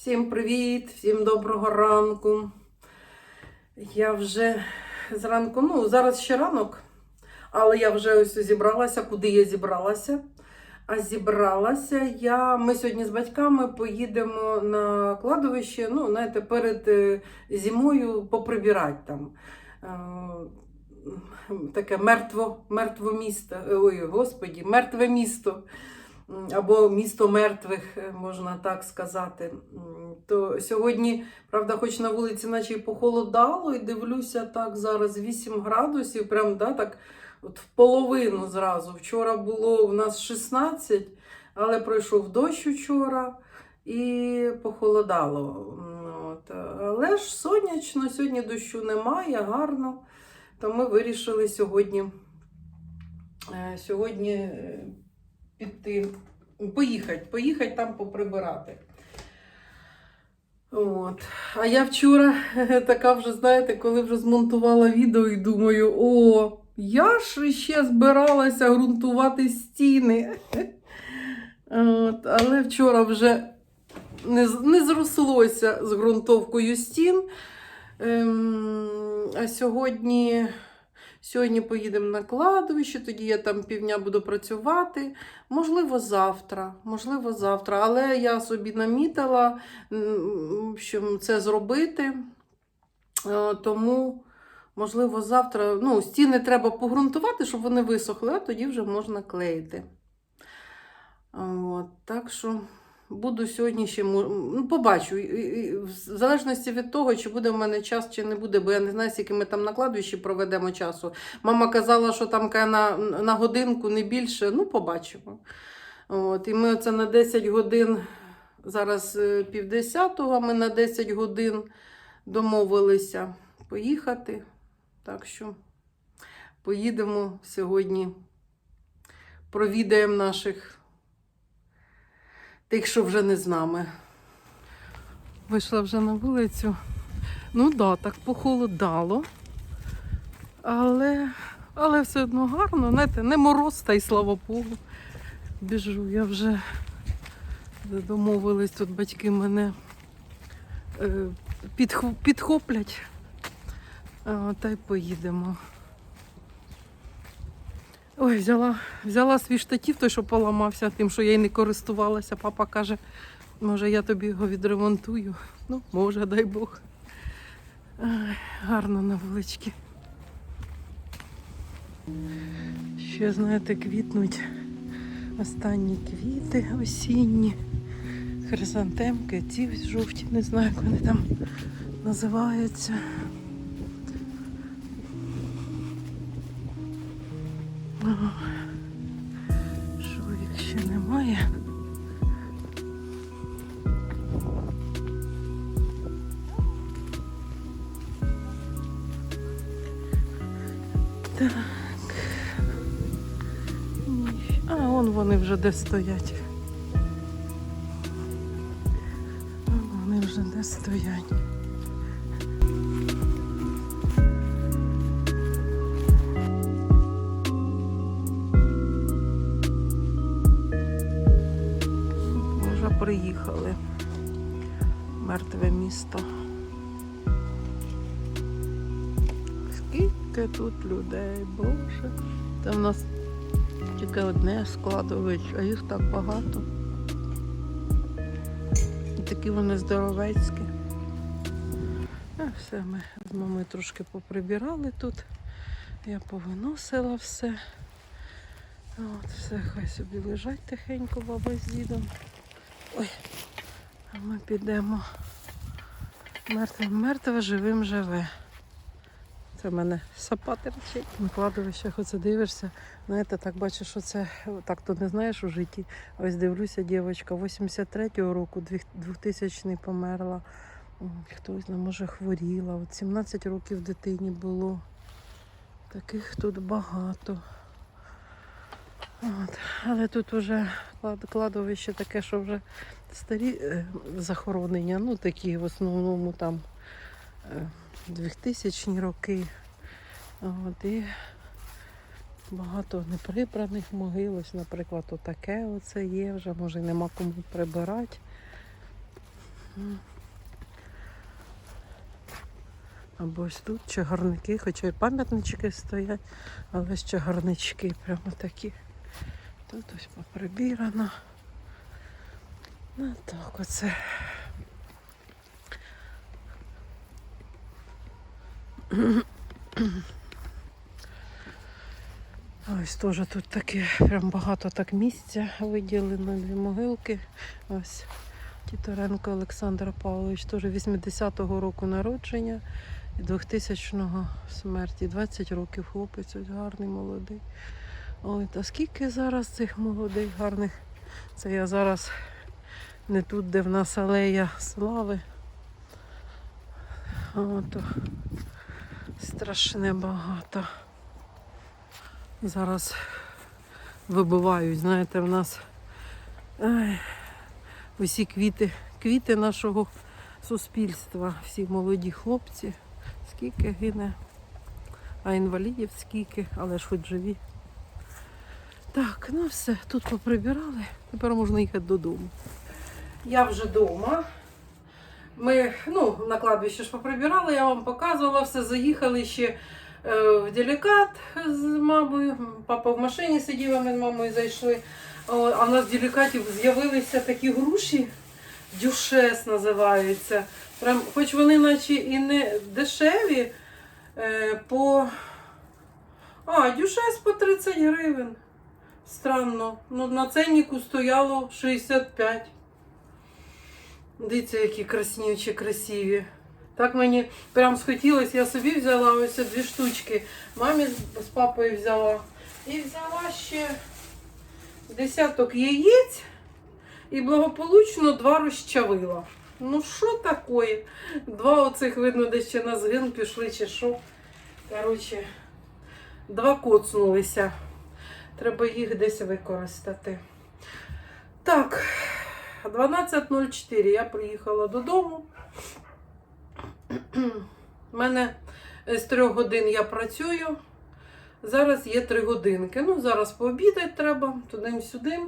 Всім привіт, всім доброго ранку. Я вже зранку, ну, зараз ще ранок, але я вже ось зібралася, куди я зібралася. А зібралася я. Ми сьогодні з батьками поїдемо на кладовище, ну, знаєте, перед е, зимою поприбирати там. Е, Таке мертво, мертво місто. Ой, господі, мертве місто. Або місто мертвих, е, можна так сказати. То сьогодні, правда, хоч на вулиці, наче й похолодало, і дивлюся так зараз 8 градусів, прям да, так от в половину зразу. Вчора було у нас 16, але пройшов дощ вчора і похолодало. От. Але ж сонячно, сьогодні дощу немає, гарно. То ми вирішили сьогодні, е, сьогодні е, піти, поїхати, поїхати там поприбирати. От. А я вчора така вже, знаєте, коли вже змонтувала відео і думаю, о, я ж ще збиралася ґрунтувати стіни. От. Але вчора вже не, не зрослося з ґрунтовкою стін. Ем, а сьогодні, сьогодні поїдемо на кладовище, тоді я там півдня буду працювати. Можливо, завтра. Можливо, завтра. Але я собі намітила, що це зробити. Е, Тому, можливо, завтра. Ну, стіни треба погрунтувати, щоб вони висохли, а тоді вже можна клеїти. От, так що буду сьогодні ще ну, побачу. В залежності від того, чи буде в мене час, чи не буде, бо я не знаю, скільки ми там на кладовищі проведемо часу. Мама казала, що там на, на годинку не більше. Ну, побачимо. От, і ми оце на 10 годин, зараз е, півдесятого, ми на 10 годин домовилися поїхати. Так що поїдемо сьогодні, провідаємо наших тих, що вже не з нами. Вийшла вже на вулицю. Ну да, так похолодало. Але, але все одно гарно, знаєте, не мороз, та й слава Богу. Біжу, я вже домовились, тут батьки мене е, підхоплять. Та й поїдемо. Ой, взяла, взяла свій штатів, той, що поламався, тим, що я й не користувалася. Папа каже, може, я тобі його відремонтую. Ну, може, дай Бог. Ай, гарно на вулички. Ще, знаєте, квітнуть останні квіти осінні, хризантемки, ці жовті, не знаю, як вони там називаються. Шовік ще немає. Так. А, вон вони вже де стоять. Вони вже де стоять. Місто. Скільки тут людей, Боже. Там у нас тільки одне складовище, а їх так багато. І такі вони здоровецькі. А все, ми з мамою трошки поприбирали тут. Я повиносила все. От, все, хай собі лежать тихенько, баба з дідом. Ой, а ми підемо. Мертвим мертве, живим живе. Це в мене терчить. На кладовищах оце дивишся. Знаєте, так бачиш, що це так то не знаєш у житті. Ось дивлюся, дівчинка 83-го року, 2000-й померла. Хтось не може хворіла. От 17 років дитині було. Таких тут багато. От. Але тут вже кладовище таке, що вже старі е, захоронення, ну такі в основному там е, 2000 роки. От, і багато неприбраних могил. Ось, наприклад, отаке оце є, вже може нема кому прибирати. Або ось тут чагарники, хоча й пам'ятнички стоять, але ж чагарнички прямо такі. Тут ось поприбірано. Ну так оце. Ось теж тут таке прям багато так місця виділено, дві могилки. Ось Тіторенко Олександр Павлович, теж 80-го року народження і 2000-го смерті. 20 років хлопець, ось гарний, молодий. Ой, та скільки зараз цих молодих, гарних. Це я зараз не тут, де в нас алея слави. Ото страшне багато. Зараз вибивають, знаєте, в нас ай, усі квіти, квіти нашого суспільства, всі молоді хлопці, скільки гине, а інвалідів скільки, але ж хоч живі. Так, ну все, тут поприбирали, тепер можна їхати додому. Я вже вдома. Ми ну, на кладбище ж поприбирали, я вам показувала все, заїхали ще е, в делікат з мамою. Папа в машині сидів, а ми з мамою зайшли. А в нас в делікаті з'явилися такі груші, дюшес називаються. Прям, хоч вони наче і не дешеві, е, по. А, дюшес по 30 гривень. Странно. Ну, на ценнику стояло 65. Дивіться, які краснючі, красиві. Так мені прям схотілося, я собі взяла ось дві штучки. Мамі з папою взяла. І взяла ще десяток яєць і благополучно два розчавила. Ну що таке? Два оцих, видно, десь ще на згин пішли чи що. Коротше, два коцнулися. Треба їх десь використати. Так, 12.04 я приїхала додому. У мене з трьох годин я працюю. Зараз є три годинки. Ну, зараз пообідати треба, туди-сюди.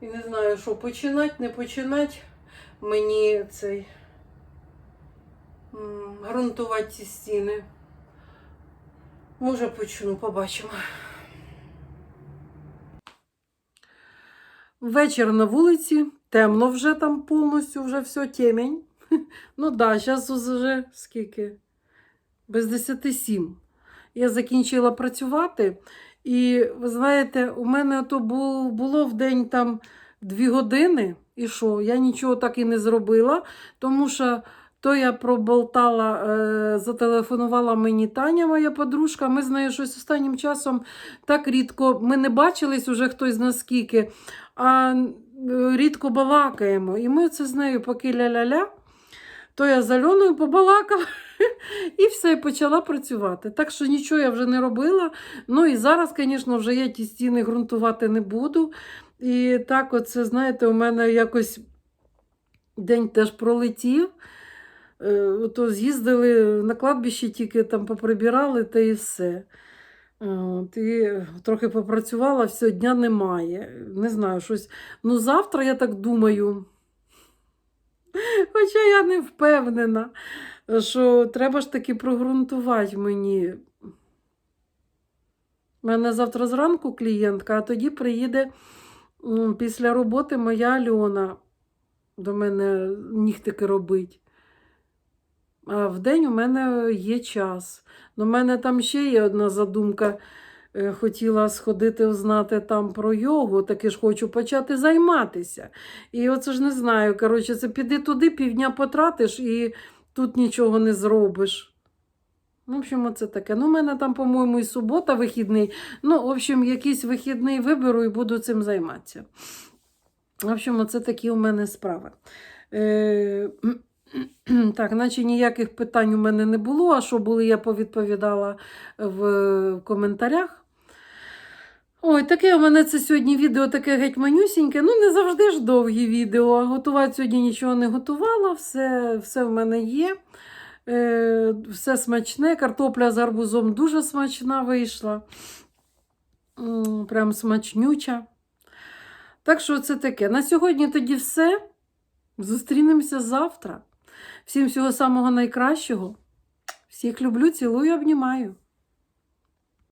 І не знаю, що починати, не починати. Мені цей м, ґрунтувати ці стіни. Може почну, побачимо. Вечір на вулиці, темно вже там повністю, вже все темень. Ну да, зараз вже скільки? Без 10 сім. Я закінчила працювати, і ви знаєте, у мене то було, було в день там 2 години, і що? Я нічого так і не зробила, тому що то я проболтала, е, зателефонувала мені Таня, моя подружка. Ми з нею щось останнім часом так рідко. Ми не бачились уже хтось наскільки, а рідко балакаємо. І ми це з нею поки ля-ля-ля. То я з Альоною побалакала і все, і почала працювати. Так що нічого я вже не робила. Ну і зараз, звісно, вже я ті стіни ґрунтувати не буду. І так, оце, знаєте, у мене якось день теж пролетів. Е, То з'їздили на кладбище, тільки там поприбирали та і все. От, і трохи попрацювала, все, дня немає. Не знаю, щось. Ну, завтра, я так думаю. Хоча я не впевнена, що треба ж таки прогрунтувати мені. У мене завтра зранку клієнтка, а тоді приїде після роботи моя Альона до мене нігтики робить. А вдень у мене є час. У мене там ще є одна задумка. Е, Хотіла сходити узнати там про йогу, таки ж хочу почати займатися. І оце ж не знаю. Коротше, це піди туди, півдня потратиш і тут нічого не зробиш. Ну, в общем, оце таке. Ну, у мене там, по-моєму, і субота вихідний. Ну, в общем, якийсь вихідний виберу і буду цим займатися. В общем, оце такі у мене справи. Е, так, наче ніяких питань у мене не було, а що були, я повідповідала в коментарях. Ой, таке у мене це сьогодні відео таке геть манюсіньке. Ну, не завжди ж довгі відео. Готувати сьогодні нічого не готувала, все, все в мене є. Е, все смачне. Картопля з гарбузом дуже смачна вийшла. Прям смачнюча. Так що це таке. На сьогодні тоді все. Зустрінемося завтра. Всім всього самого найкращого. Всіх люблю, цілую, обнімаю.